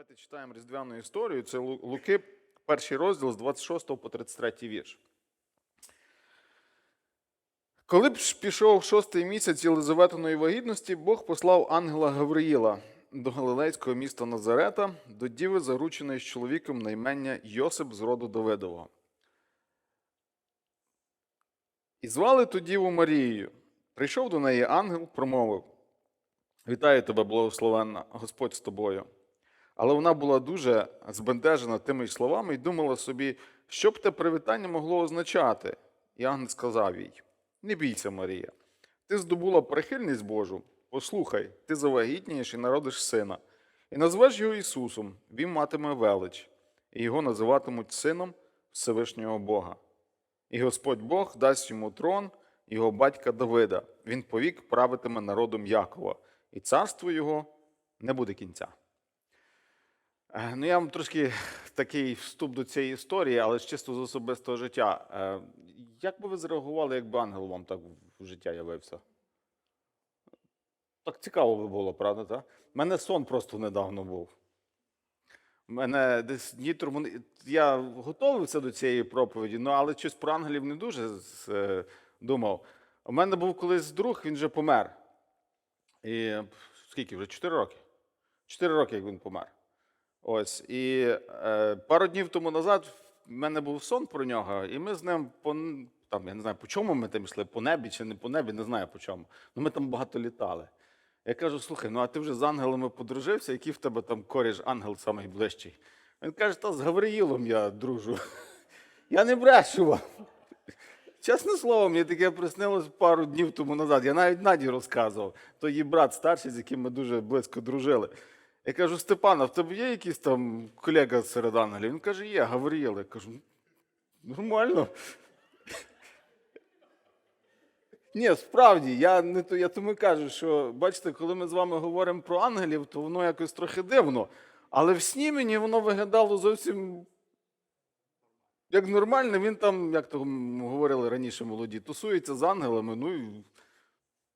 Давайте читаємо різдвяну історію. Це Луки, перший розділ з 26 по 33 вірш. Коли б пішов шостий місяць Єлизаветиної вагітності, Бог послав ангела Гавриїла до галилейського міста Назарета, до діви, зарученої з чоловіком на імення Йосип з роду Давидового. І звали ту діву Марією. Прийшов до неї ангел, промовив: Вітаю тебе, благословенна, Господь з тобою. Але вона була дуже збентежена тими словами і думала собі, що б те привітання могло означати. І ангел сказав їй: Не бійся, Марія, ти здобула прихильність Божу. Послухай, ти завагітнієш і народиш сина, і назвеш його Ісусом, він матиме велич, і його називатимуть сином Всевишнього Бога. І Господь Бог дасть йому трон його батька Давида. Він повік правитиме народом Якова, і царство його не буде кінця. Е, Ну, я вам трошки такий вступ до цієї історії, але ж чисто з особистого життя. Е, Як би ви зреагували, якби ангел вам так в життя явився? Так цікаво би було, правда? Так? У мене сон просто недавно був. Мене десь дні. Я готувався до цієї проповіді, ну, але щось про ангелів не дуже е, думав. У мене був колись друг, він вже помер. І скільки вже? Чотири роки. Чотири роки, як він помер. Ось. І е, пару днів тому назад в мене був сон про нього, і ми з ним по там, я не знаю, по чому ми там йшли, по небі чи не по небі, не знаю по чому. Ну ми там багато літали. Я кажу: слухай, ну а ти вже з ангелами подружився, який в тебе там коріш ангел найближчий? Він каже, та з Гавриїлом я дружу. Я не брешу вам. Чесне слово, мені таке приснилось пару днів тому назад. Я навіть Наді розказував. То її брат старший, з яким ми дуже близько дружили. Я кажу, Степана, в тебе є якийсь там колега серед ангелів? Він каже, є, Гавриїл. Я кажу, нормально. Ні, справді, я не то я тому кажу, що бачите, коли ми з вами говоримо про ангелів, то воно якось трохи дивно. Але в сні мені воно виглядало зовсім як нормально. Він там, як то говорили раніше молоді, тусується з ангелами. Ну і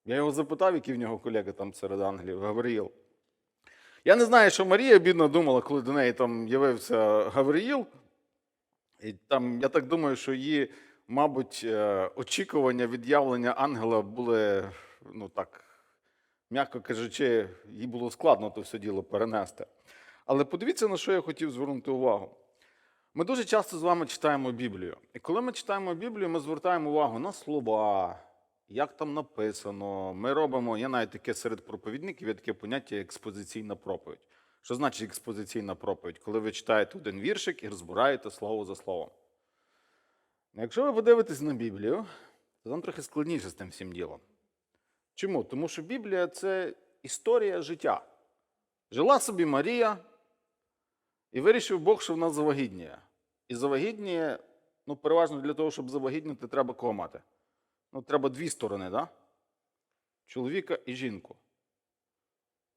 я його запитав, який в нього колега там серед ангелів, Гавриїл. Я не знаю, що Марія бідно думала, коли до неї там явився Гавриїл. І там, я так думаю, що її, мабуть, е, очікування від явлення ангела були, ну так, м'яко кажучи, їй було складно то все діло перенести. Але подивіться, на що я хотів звернути увагу. Ми дуже часто з вами читаємо Біблію. І коли ми читаємо Біблію, ми звертаємо увагу на слова, як там написано. Ми робимо, я навіть таке серед проповідників, є таке поняття експозиційна проповідь. Що значить експозиційна проповідь? Коли ви читаєте один віршик і розбираєте слово за словом. Ну, Якщо ви подивитесь на Біблію, то там трохи складніше з тим всім ділом. Чому? Тому що Біблія це історія життя. Жила собі Марія, і вирішив Бог, що вона завагітніє. І завагітніє, ну, переважно для того, щоб завагітніти, треба кого мати. Ну, треба дві сторони, да? чоловіка і жінку.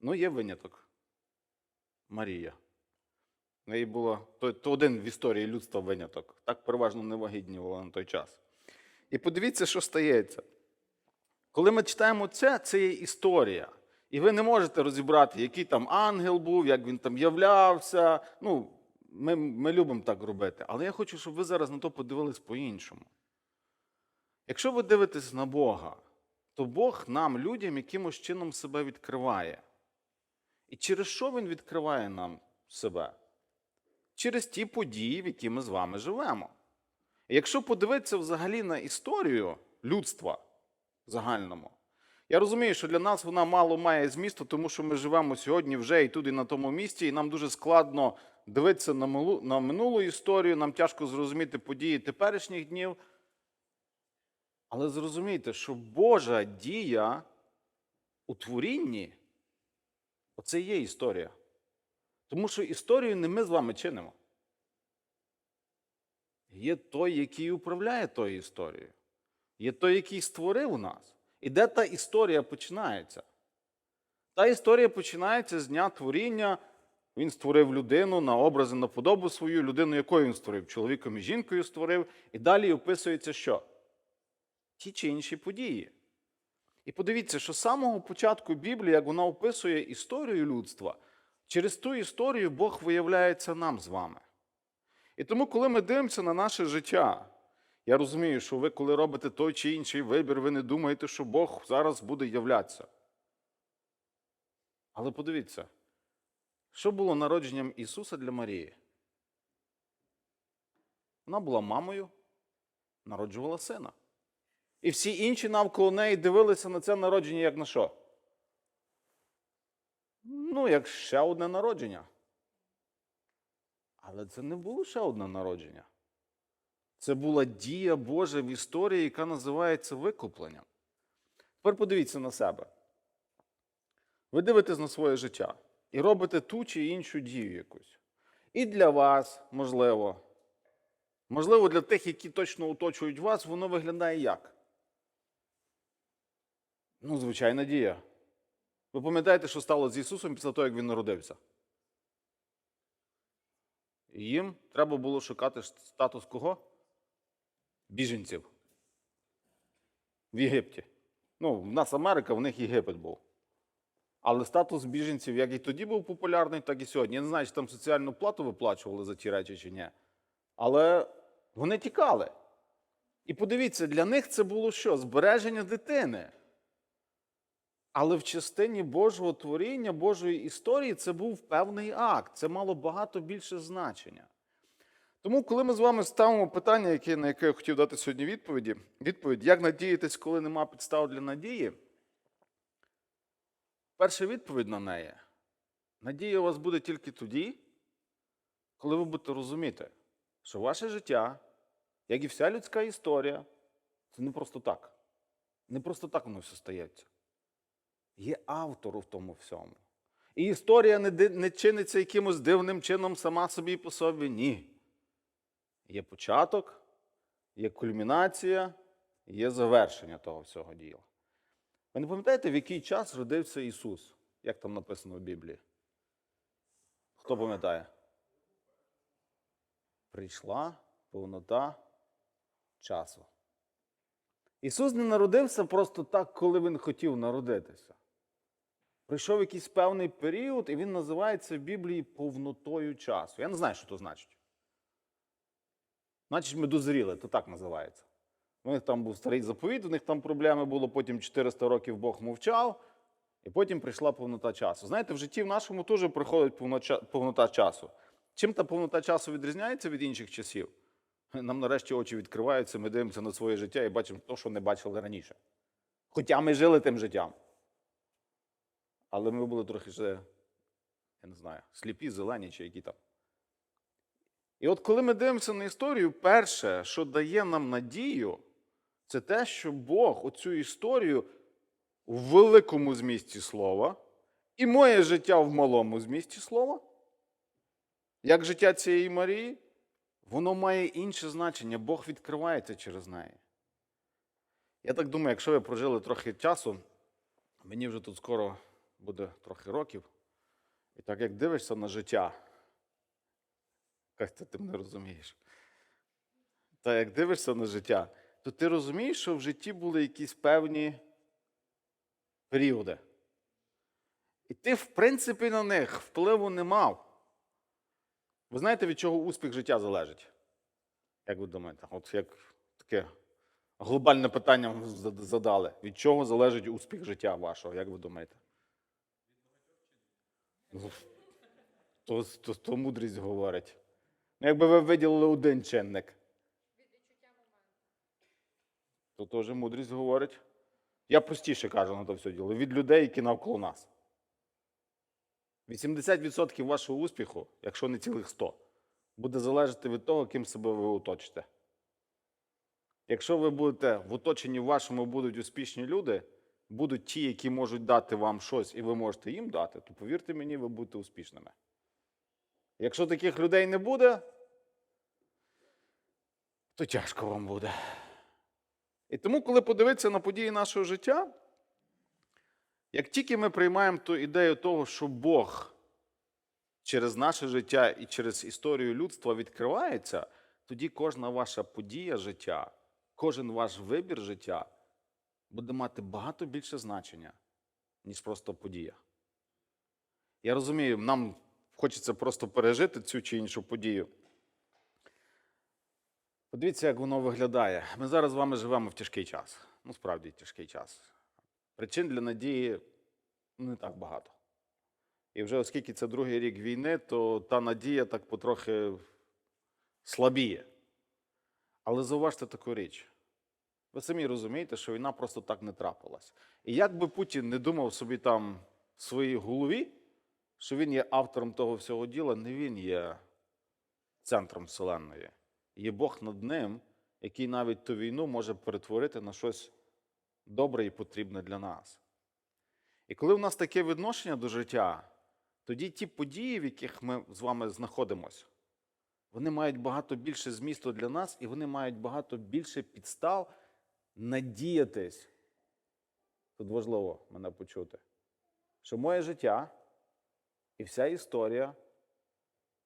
Ну, є виняток. Марія. В неї було то, то один в історії людства виняток. Так переважно не вагітнювала на той час. І подивіться, що стається. Коли ми читаємо це, це є історія. І ви не можете розібрати, який там ангел був, як він там являвся. Ну, ми, ми любимо так робити. Але я хочу, щоб ви зараз на то подивились по-іншому. Якщо ви дивитесь на Бога, то Бог нам, людям, якимось чином себе відкриває. І через що Він відкриває нам себе? Через ті події, в які ми з вами живемо. І якщо подивитися взагалі на історію людства в загальному, я розумію, що для нас вона мало має змісту, тому що ми живемо сьогодні вже і тут, і на тому місці, і нам дуже складно дивитися на минулу, історію, нам тяжко зрозуміти події теперішніх днів. Але зрозумійте, що Божа дія у творінні оце є історія. Тому що історію не ми з вами чинимо. Є той, який управляє тою історією. Є той, який створив нас. І де та історія починається? Та історія починається з дня творіння. Він створив людину на образи, на подобу свою, людину, якою він створив, чоловіком і жінкою створив. І далі описується що? Ті чи інші події. І подивіться, що з самого початку Біблії, як вона описує історію людства, Через ту історію Бог виявляється нам з вами. І тому, коли ми дивимося на наше життя, я розумію, що ви, коли робите той чи інший вибір, ви не думаєте, що Бог зараз буде являтися. Але подивіться, що було народженням Ісуса для Марії? Вона була мамою, народжувала сина. І всі інші навколо неї дивилися на це народження як на що? Ну, як ще одне народження. Але це не було ще одне народження. Це була дія Божа в історії, яка називається викупленням. Тепер подивіться на себе. Ви дивитесь на своє життя і робите ту чи іншу дію якусь. І для вас, можливо, можливо, для тих, які точно оточують вас, воно виглядає як? Ну, звичайна дія. Ви пам'ятаєте, що стало з Ісусом після того, як Він народився? Їм треба було шукати статус кого? Біженців. В Єгипті. Ну, в нас Америка, в них Єгипет був. Але статус біженців як і тоді був популярний, так і сьогодні. Я не знаю, чи там соціальну плату виплачували за ті речі чи ні. Але вони тікали. І подивіться, для них це було що? Збереження дитини. Але в частині Божого творіння, Божої історії, це був певний акт. Це мало багато більше значення. Тому, коли ми з вами ставимо питання, яке, на яке я хотів дати сьогодні відповіді, відповідь, як надіятись, коли нема підстав для надії, перша відповідь на неї надія у вас буде тільки тоді, коли ви будете розуміти, що ваше життя, як і вся людська історія, це не просто так. Не просто так воно все стається. Є автор у тому всьому. І історія не, не чиниться якимось дивним чином сама собі по собі. Ні. Є початок, є кульмінація, є завершення того всього діла. Ви не пам'ятаєте, в який час родився Ісус? Як там написано в Біблії? Хто пам'ятає? Прийшла повнота часу. Ісус не народився просто так, коли Він хотів народитися. Прийшов якийсь певний період, і він називається в Біблії повнотою часу. Я не знаю, що це значить. Значить, ми дозріли, то так називається. У них там був старий заповіт, у них там проблеми було, потім 400 років Бог мовчав, і потім прийшла повнота часу. Знаєте, в житті в нашому теж приходить повнота часу. Чим та повнота часу відрізняється від інших часів? Нам нарешті очі відкриваються, ми дивимося на своє життя і бачимо те, що не бачили раніше. Хоча ми жили тим життям. Але ми були трохи ще, я не знаю, сліпі, зелені чи які там. І от коли ми дивимося на історію, перше, що дає нам надію, це те, що Бог оцю історію в великому змісті слова і моє життя в малому змісті слова, як життя цієї Марії, воно має інше значення. Бог відкривається через неї. Я так думаю, якщо ви прожили трохи часу, мені вже тут скоро буде трохи років. І так як дивишся на життя, Костя, ти мене розумієш. Та як дивишся на життя, то ти розумієш, що в житті були якісь певні періоди. І ти, в принципі, на них впливу не мав. Ви знаєте, від чого успіх життя залежить? Як ви думаєте? От як таке глобальне питання задали. Від чого залежить успіх життя вашого? Як ви думаєте? То, то, то мудрість говорить. Ну, якби ви виділили один чинник. То теж мудрість говорить. Я простіше кажу на то все діло. Від людей, які навколо нас. 80% вашого успіху, якщо не цілих 100, буде залежати від того, ким себе ви оточите. Якщо ви будете в оточенні вашому будуть успішні люди, будуть ті, які можуть дати вам щось, і ви можете їм дати, то повірте мені, ви будете успішними. Якщо таких людей не буде, то тяжко вам буде. І тому, коли подивитися на події нашого життя, як тільки ми приймаємо ту ідею того, що Бог через наше життя і через історію людства відкривається, тоді кожна ваша подія життя, кожен ваш вибір життя буде мати багато більше значення, ніж просто подія. Я розумію, нам хочеться просто пережити цю чи іншу подію. Подивіться, як воно виглядає. Ми зараз з вами живемо в тяжкий час. Ну, справді тяжкий час. Причин для надії не так багато. І вже оскільки це другий рік війни, то та надія так потрохи слабіє. Але зауважте таку річ. Ви самі розумієте, що війна просто так не трапилась. І як би Путін не думав собі там в своїй голові, що він є автором того всього діла, не він є центром Вселенної. Є Бог над ним, який навіть ту війну може перетворити на щось добре і потрібне для нас. І коли в нас таке відношення до життя, тоді ті події, в яких ми з вами знаходимося, вони мають багато більше змісту для нас, і вони мають багато більше підстав надіятись. Тут важливо мене почути, що моє життя і вся історія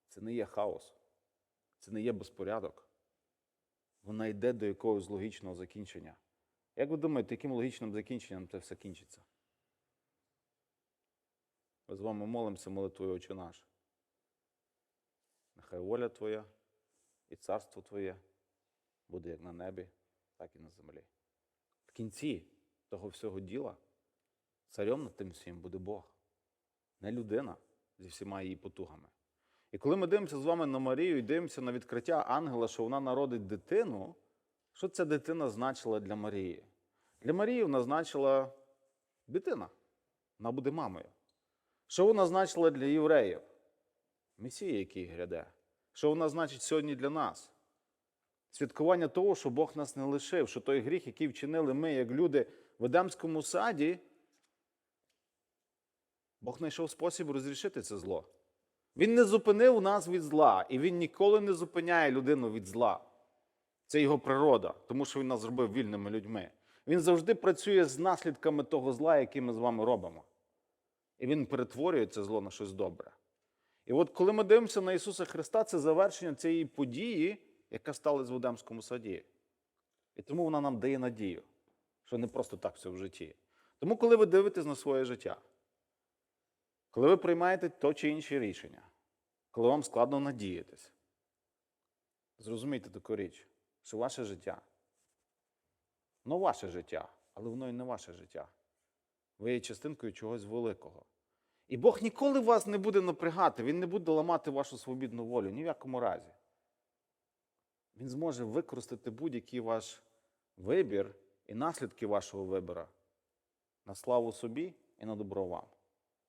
це не є хаос, це не є безпорядок. Вона йде до якогось логічного закінчення. Як ви думаєте, яким логічним закінченням це все кінчиться? Ми з вами молимося молитвою Отче наш. Нехай воля Твоя і царство Твоє буде як на небі, так і на землі. В кінці того всього діла царем над тим всім буде Бог, не людина зі всіма її потугами. І коли ми дивимося з вами на Марію і дивимося на відкриття ангела, що вона народить дитину, що ця дитина значила для Марії? Для Марії вона значила дитина. Вона буде мамою. Що вона значила для євреїв? Месія, який гряде. Що вона значить сьогодні для нас? Святкування того, що Бог нас не лишив, що той гріх, який вчинили ми, як люди в Едемському саді, Бог знайшов спосіб розрішити це зло. Він не зупинив нас від зла, і він ніколи не зупиняє людину від зла. Це його природа, тому що він нас зробив вільними людьми. Він завжди працює з наслідками того зла, який ми з вами робимо. І він перетворює це зло на щось добре. І от коли ми дивимося на Ісуса Христа, це завершення цієї події, яка сталася в Едемському саді. І тому вона нам дає надію, що не просто так все в житті. Тому, коли ви дивитесь на своє життя, коли ви приймаєте то чи інше рішення, коли вам складно надіятись, зрозумійте таку річ, що ваше життя, ну ваше життя, але воно і не ваше життя. Ви є частинкою чогось великого. І Бог ніколи вас не буде напрягати, Він не буде ламати вашу свобідну волю ні в якому разі. Він зможе використати будь-який ваш вибір і наслідки вашого вибору на славу собі і на добро вам.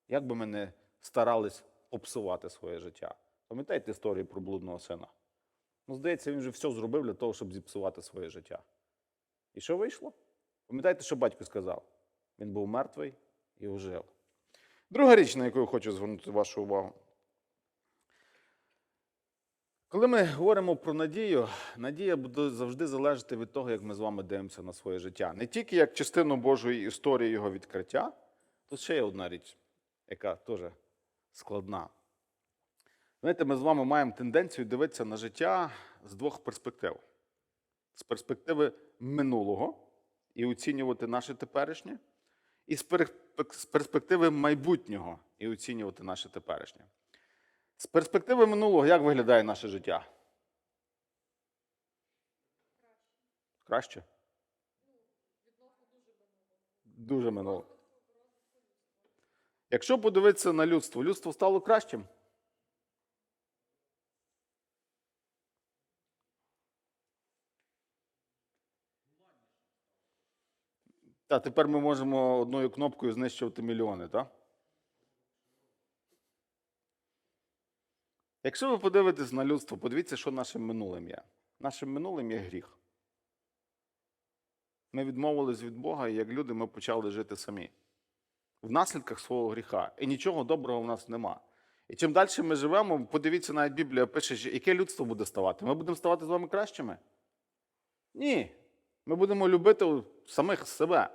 Як би ми не старались попсувати своє життя. Пам'ятаєте історію про блудного сина? Ну, здається, він вже все зробив для того, щоб зіпсувати своє життя. І що вийшло? Пам'ятаєте, що батько сказав? Він був мертвий і ожив. Друга річ, на яку я хочу звернути вашу увагу. Коли ми говоримо про надію, надія буде завжди залежати від того, як ми з вами дивимося на своє життя. Не тільки як частину Божої історії його відкриття, тут ще є одна річ, яка теж складна. Знаєте, ми з вами маємо тенденцію дивитися на життя з двох перспектив: з перспективи минулого і оцінювати наше теперішнє, і з перспективи майбутнього і оцінювати наше теперішнє. З перспективи минулого, як виглядає наше життя? Краще? Дуже минуло. Якщо подивитися на людство, людство стало кращим. Та тепер ми можемо одною кнопкою знищувати мільйони, так? Якщо ви подивитесь на людство, подивіться, що нашим минулим є. Нашим минулим є гріх. Ми відмовились від Бога, і як люди ми почали жити самі. В наслідках свого гріха. І нічого доброго в нас нема. І чим далі ми живемо, подивіться, навіть Біблія пише, яке людство буде ставати. Ми будемо ставати з вами кращими? Ні. Ми будемо любити самих себе.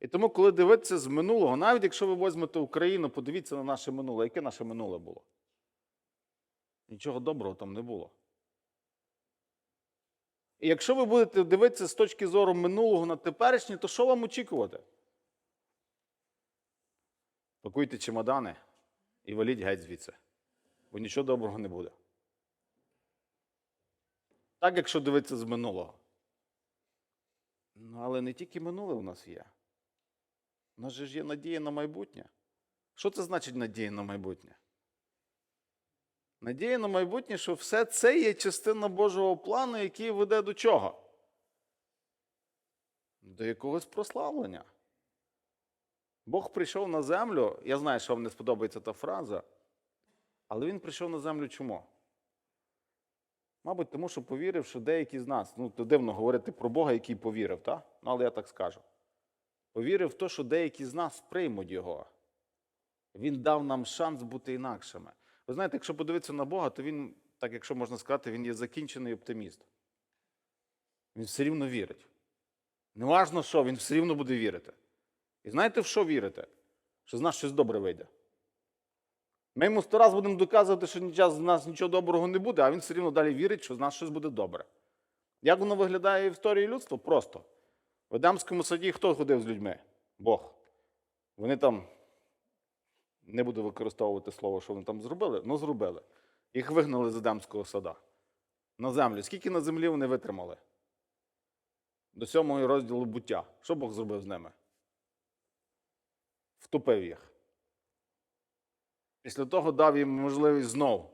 І тому, коли дивитися з минулого, навіть якщо ви візьмете Україну, подивіться на наше минуле, яке наше минуле було. Нічого доброго там не було. І якщо ви будете дивитися з точки зору минулого на теперішнє, то що вам очікувати? Пакуйте чемодани і валіть геть звідси. Бо нічого доброго не буде. Так, якщо дивитися з минулого. Ну, але не тільки минуле у нас є. У нас же ж є надія на майбутнє. Що це значить надія на майбутнє? Надія на майбутнє, що все це є частина Божого плану, який веде до чого? До якогось прославлення. Бог прийшов на землю. Я знаю, що вам не сподобається та фраза, але він прийшов на землю чому? Мабуть, тому що повірив, що деякі з нас, ну, то дивно говорити про Бога, який повірив, так? Ну, але я так скажу. Повірив в те, що деякі з нас приймуть його. Він дав нам шанс бути інакшими. Ви знаєте, якщо подивитися на Бога, то він, так якщо можна сказати, він є закінчений оптиміст. Він все рівно вірить. Неважно що, він все рівно буде вірити. І знаєте, в що вірите? Що з нас щось добре вийде. Ми йому сто раз будемо доказувати, що з нас нічого доброго не буде, а він все рівно далі вірить, що з нас щось буде добре. Як воно виглядає в історії людства? Просто. В Едемському саді хто ходив з людьми? Бог. Вони там, не буду використовувати слово, що вони там зробили, але зробили. Їх вигнали з Едемського сада. На землю. Скільки на землі вони витримали? До сьомого розділу буття. Що Бог зробив з ними? Втопив їх. Після того дав їм можливість знов.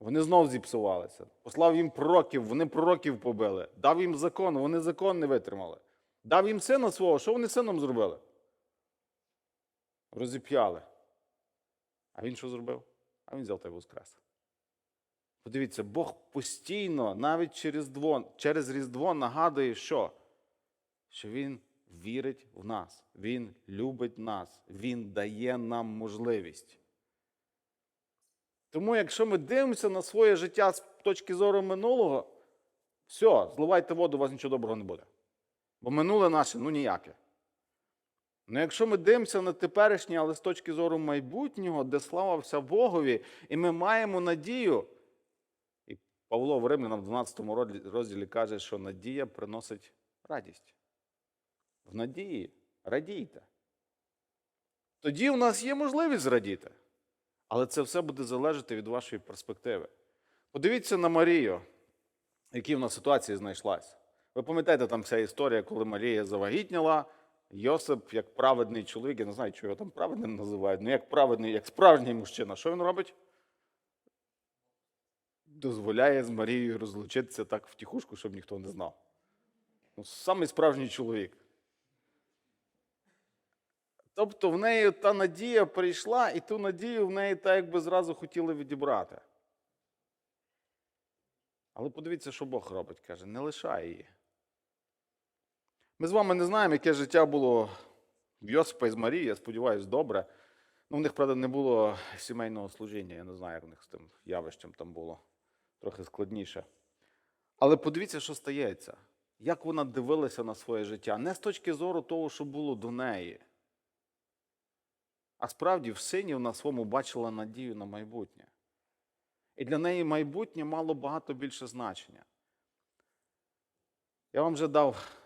Вони знов зіпсувалися. Послав їм пророків, вони пророків побили. Дав їм закон, вони закон не витримали. Дав їм сина свого. Що вони сином зробили? Розіп'яли. А він що зробив? А він взяв та й воскрес. Подивіться, Бог постійно, навіть через Різдво, через Різдво нагадує, що? Що Він вірить в нас, Він любить нас, Він дає нам можливість. Тому, якщо ми дивимося на своє життя з точки зору минулого, все, зливайте воду, у вас нічого доброго не буде. Бо минуле наше ну ніяке. Ну, якщо ми дивимося на теперішнє, але з точки зору майбутнього, де слава вся Богові, і ми маємо надію. І Павло в Римлянам в 12 розділі каже, що надія приносить радість. В надії радійте. Тоді у нас є можливість зрадіти. Але це все буде залежати від вашої перспективи. Подивіться на Марію, в якій вона ситуації знайшлась. Ви пам'ятаєте там вся історія, коли Марія завагітніла, Йосип, як праведний чоловік, я не знаю, чого його там праведним називають, ну як праведний, як справжній мужчина, що він робить? Дозволяє з Марією розлучитися так втіхушку, щоб ніхто не знав. Ну, Самий справжній чоловік. Тобто в неї та надія прийшла, і ту надію в неї так якби зразу хотіли відібрати. Але подивіться, що Бог робить, каже, не лишай її. Ми з вами не знаємо, яке життя було в Йосипа і з Марії, я сподіваюся, добре. Ну, в них, правда, не було сімейного служіння. Я не знаю, як в них з тим явищем там було. Трохи складніше. Але подивіться, що стається. Як вона дивилася на своє життя. Не з точки зору того, що було до неї. А справді в сині вона своєму бачила надію на майбутнє. І для неї майбутнє мало багато більше значення. Я вам вже дав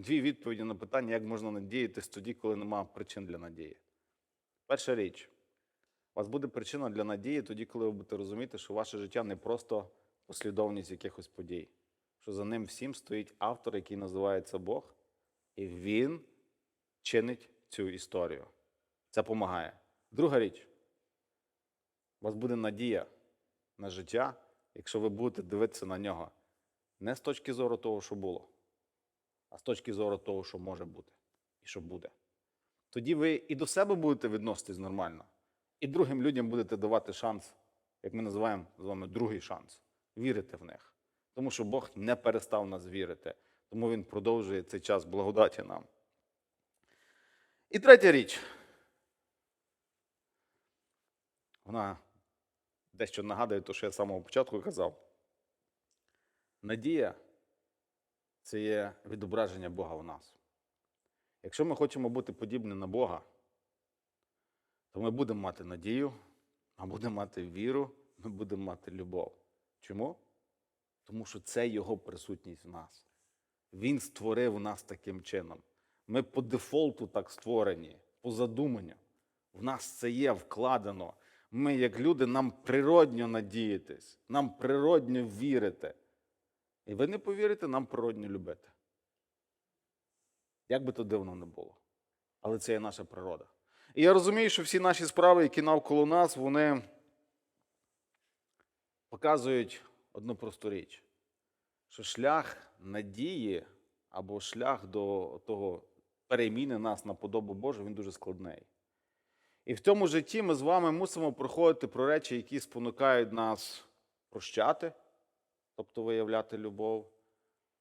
дві відповіді на питання, як можна надіятись тоді, коли немає причин для надії. Перша річ, у вас буде причина для надії тоді, коли ви будете розуміти, що ваше життя не просто послідовність якихось подій, що за ним всім стоїть автор, який називається Бог, і він чинить цю історію. Це допомагає. Друга річ, у вас буде надія на життя, якщо ви будете дивитися на нього не з точки зору того, що було, а з точки зору того, що може бути і що буде. Тоді ви і до себе будете відноситись нормально, і другим людям будете давати шанс, як ми називаємо з вами другий шанс, вірити в них. Тому що Бог не перестав нас вірити, тому Він продовжує цей час благодаті нам. І третя річ. Вона дещо нагадує те, що я з самого початку казав. Надія це є відображення Бога в нас. Якщо ми хочемо бути подібні на Бога, то ми будемо мати надію, ми будемо мати віру, ми будемо мати любов. Чому? Тому що це Його присутність в нас. Він створив нас таким чином. Ми по дефолту так створені, по задуманню. В нас це є вкладено. Ми, як люди, нам природньо надіятись, нам природньо вірити. І ви не повірите, нам природньо любити. Як би то дивно не було. Але це є наша природа. І я розумію, що всі наші справи, які навколо нас, вони показують одну просту річ: що шлях надії або шлях до того переміни нас на подобу Божу, він дуже складний. І в цьому житті ми з вами мусимо проходити про речі, які спонукають нас прощати, тобто виявляти любов.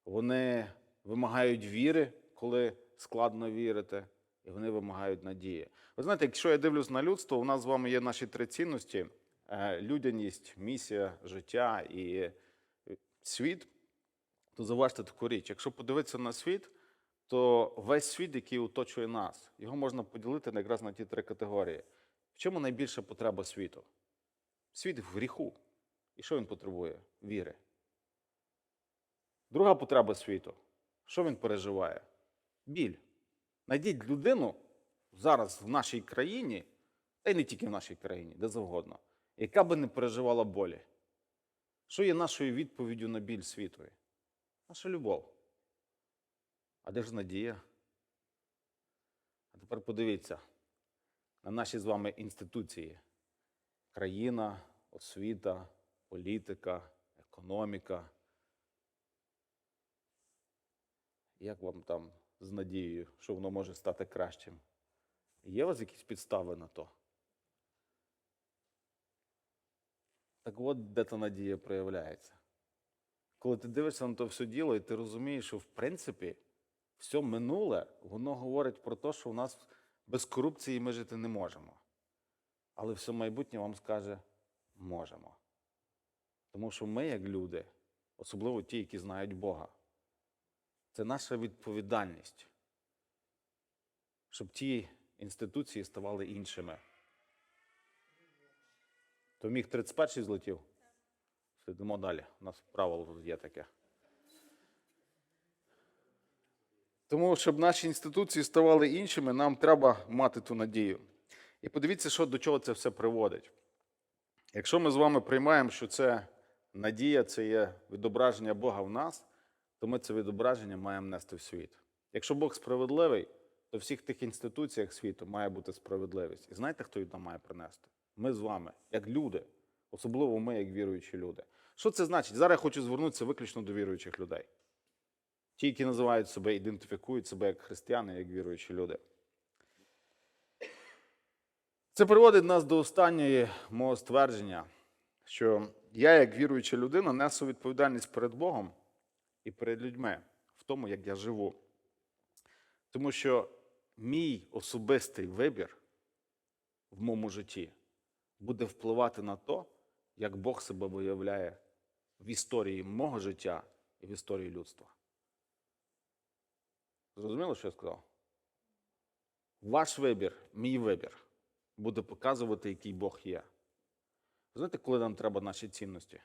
Вони вимагають віри, коли складно вірити, і вони вимагають надії. Ви знаєте, якщо я дивлюсь на людство, у нас з вами є наші три цінності: е, людяність, місія, життя і е, світ. То заважте таку річ. Якщо подивитися на світ, то весь світ, який оточує нас, його можна поділити якраз на ті три категорії. В чому найбільша потреба світу? Світ в гріху. І що він потребує? Віри. Друга потреба світу. Що він переживає? Біль. Найдіть людину зараз в нашій країні, та й не тільки в нашій країні, де завгодно, яка би не переживала болі. Що є нашою відповіддю на біль світові? Наша любов. А де ж надія? А тепер подивіться на наші з вами інституції: країна, освіта, політика, економіка. Як вам там з надією, що воно може стати кращим? Є у вас якісь підстави на то? Так от де та надія проявляється. Коли ти дивишся на то все діло, і ти розумієш, що в принципі все минуле, воно говорить про те, що в нас без корупції ми жити не можемо. Але все майбутнє вам скаже можемо. Тому що ми, як люди, особливо ті, які знають Бога, це наша відповідальність, щоб ті інституції ставали іншими. То міг 31-й злетів? Йдемо далі. У нас правило тут є таке. Тому, щоб наші інституції ставали іншими, нам треба мати ту надію. І подивіться, що до чого це все приводить. Якщо ми з вами приймаємо, що це надія, це є відображення Бога в нас, то ми це відображення маємо нести в світ. Якщо Бог справедливий, то в всіх тих інституціях світу має бути справедливість. І знаєте, хто її нам має принести? Ми з вами, як люди, особливо ми, як віруючі люди. Що це значить? Зараз я хочу звернутися виключно до віруючих людей. Ті, які називають себе, ідентифікують себе як християни, як віруючі люди. Це приводить нас до останньої мого ствердження, що я, як віруюча людина, несу відповідальність перед Богом і перед людьми в тому, як я живу. Тому що мій особистий вибір в моєму житті буде впливати на те, як Бог себе виявляє в історії мого життя і в історії людства. Зрозуміло, що я сказав? Ваш вибір, мій вибір, буде показувати, який Бог є. Знаєте, коли нам треба наші цінності?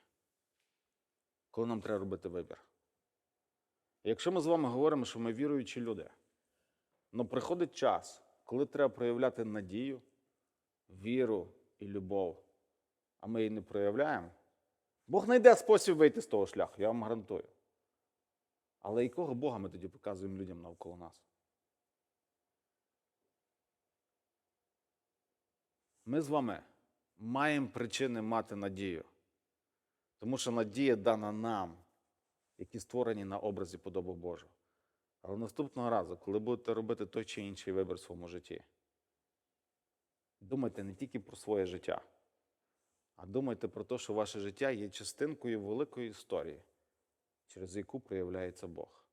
Коли нам треба робити вибір. Якщо ми з вами говоримо, що ми віруючі люди, але приходить час, коли треба проявляти надію, віру і любов, а ми її не проявляємо, Бог знайде спосіб вийти з того шляху, я вам гарантую. Але якого Бога ми тоді показуємо людям навколо нас? Ми з вами маємо причини мати надію. Тому що надія дана нам, які створені на образі подоби Божу. Але наступного разу, коли будете робити той чи інший вибір в своєму житті, думайте не тільки про своє життя, а думайте про те, що ваше життя є частинкою великої історії, через яку проявляється Бог.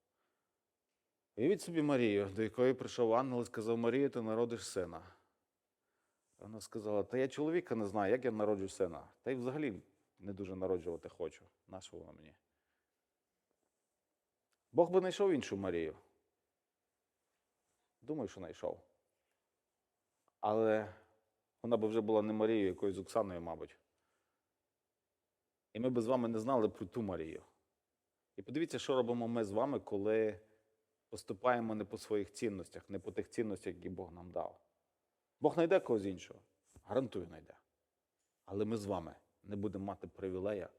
Уявіть собі Марію, до якої прийшов ангел і сказав, Марія, ти народиш сина. Вона сказала, та я чоловіка не знаю, як я народжу сина. Та й взагалі не дуже народжувати хочу. Нащо воно мені? Бог би знайшов іншу Марію. Думаю, що знайшов. Але вона би вже була не Марією, якоюсь Оксаною, мабуть. І ми б з вами не знали про ту Марію. І подивіться, що робимо ми з вами, коли поступаємо не по своїх цінностях, не по тих цінностях, які Бог нам дав. Бог знайде когось іншого. Гарантую, знайде. Але ми з вами не будемо мати привілея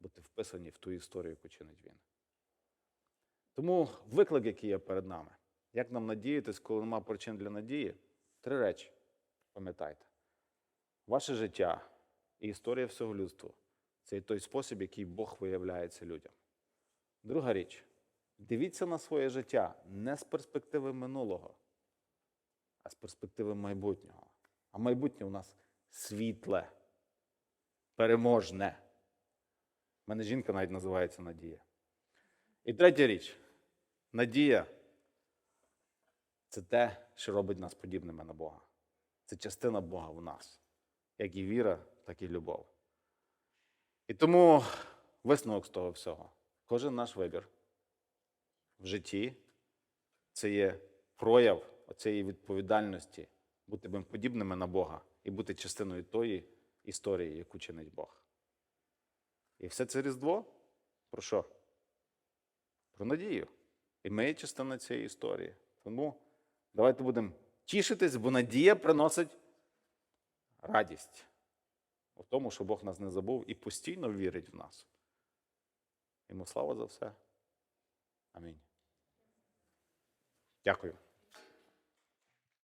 бути вписані в ту історію, яку чинить він. Тому виклик, який є перед нами, як нам надіятись, коли нема причин для надії, три речі. Пам'ятайте, ваше життя і історія всього людства це той спосіб, який Бог виявляється людям. Друга річ. Дивіться на своє життя не з перспективи минулого, а з перспективи майбутнього. А майбутнє у нас світле, переможне. У мене жінка навіть називається Надія. І третя річ. Надія це те, що робить нас подібними на Бога. Це частина Бога в нас, як і віра, так і любов. І тому висновок з того всього. Кожен наш вибір в житті це є прояв цієї відповідальності бути подібними на Бога і бути частиною тої історії, яку чинить Бог. І все це Різдво про що? Про надію. І ми частина цієї історії. Тому давайте будемо тішитись, бо надія приносить радість у тому, що Бог нас не забув і постійно вірить в нас. Йому слава за все. Амінь. Дякую.